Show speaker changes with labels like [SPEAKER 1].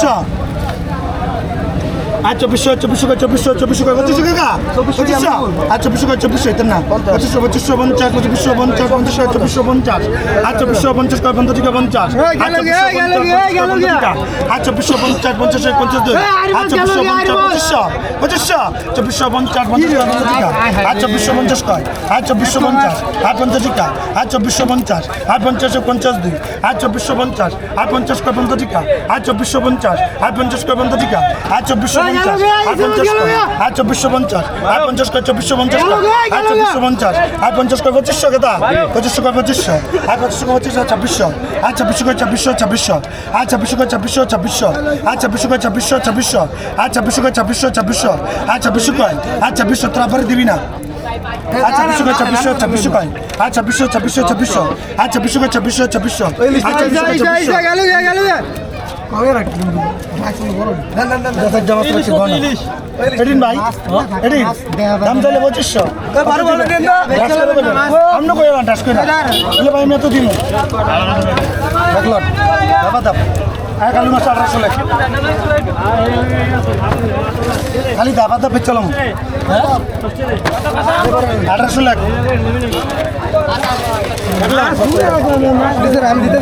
[SPEAKER 1] চব্বিশশো আর চব্বিশশো চব্বিশশো চব্বিশশো চব্বিশশো কয় পঁচিশশো কাকা পঁচিশশো? আর চব্বিশশো কয় চব্বিশশো এতেন না পঁচিশশো পঁচিশশো পঞ্চাশ পঁচিশশো পঞ্চাশ পঞ্চাশশো চব্বিশশো পঞ্চাশ। আর চব্বিশশো পঞ্চাশ কয় পঞ্চাশ কয় পঞ্চাশ। আর চব্বিশশো পঞ্চাশ পঞ্চাশ পঞ্চাশ। দুই আর চব্বিশশো পঞ্চাশ পঁচিশশো পঁচিশশো। চব্বিশশো পঞ্চাশ পঞ্চাশ কয় পঞ্চাশ টিকা আর চব্বিশশো পঞ্চাশ কয়? আর চব্বিশশো পঞ্চাশ। আর পঞ্চাশ টিকা আর চব্বিশশো পঞ্চাশ। আর পঞ্চাশ পঞ্চাশ দুই। আর চব্বিশশো পঞ্চাশ। আর পঞ্চাশ কয় পঞ্চাশ টিকা আর চব্বিশশো পঞ্চাশ। আর পঞ্চাশ কয় পঞ্চাশ টিকা আর চব্বিশশো পঞ্চাশ আর পঞ্চাশ আর চব্বিশশো পঞ্চাশ আর পঞ্চাশ কয় চব্বিশশো পঞ্চাশ আর চব্বিশশো পঞ্চাশ আর পঞ্চাশ কয় পঁচিশশো কেতা পঁচিশশো কয় পঁচিশশো আর পঁচিশশো কয় পঁচিশশো ছাব্বিশশো আর ছাব্বিশশো কয় ছাব্বিশশো ছাব্বিশশো আর ছাব্বিশশো কয় ছাব্বিশশো ছাব্বিশশো আর ছাব্বিশশো কয় ছাব্বিশশো ছাব্বিশশো আর ছাব্বিশশো কয় ছাব্বিশশো ছাব্বিশশো আর ছাব্বিশশো কয় আর ছাব্বিশশো তারপরে দিবি না আর ছাব্বিশশো কয় ছাব্বিশশো ছাব্বিশশো কয় আর ছাব্বিশশো ছাব্বিশশো ছাব্বিশশো আর ছাব্বিশশো কয় ছাব্বিশশো ছাব্বিশশো তো রাখছি গণ এদিন ভাই এদিন দাম চাইলে পঁচিশশো আমরা কই টাস করে বলে ভাই আমি এত দিন দেখল দাবা দাব আর কালু মাছ আঠারোশো লেখ খালি দাবা দাব চলাম আঠারোশো লেখ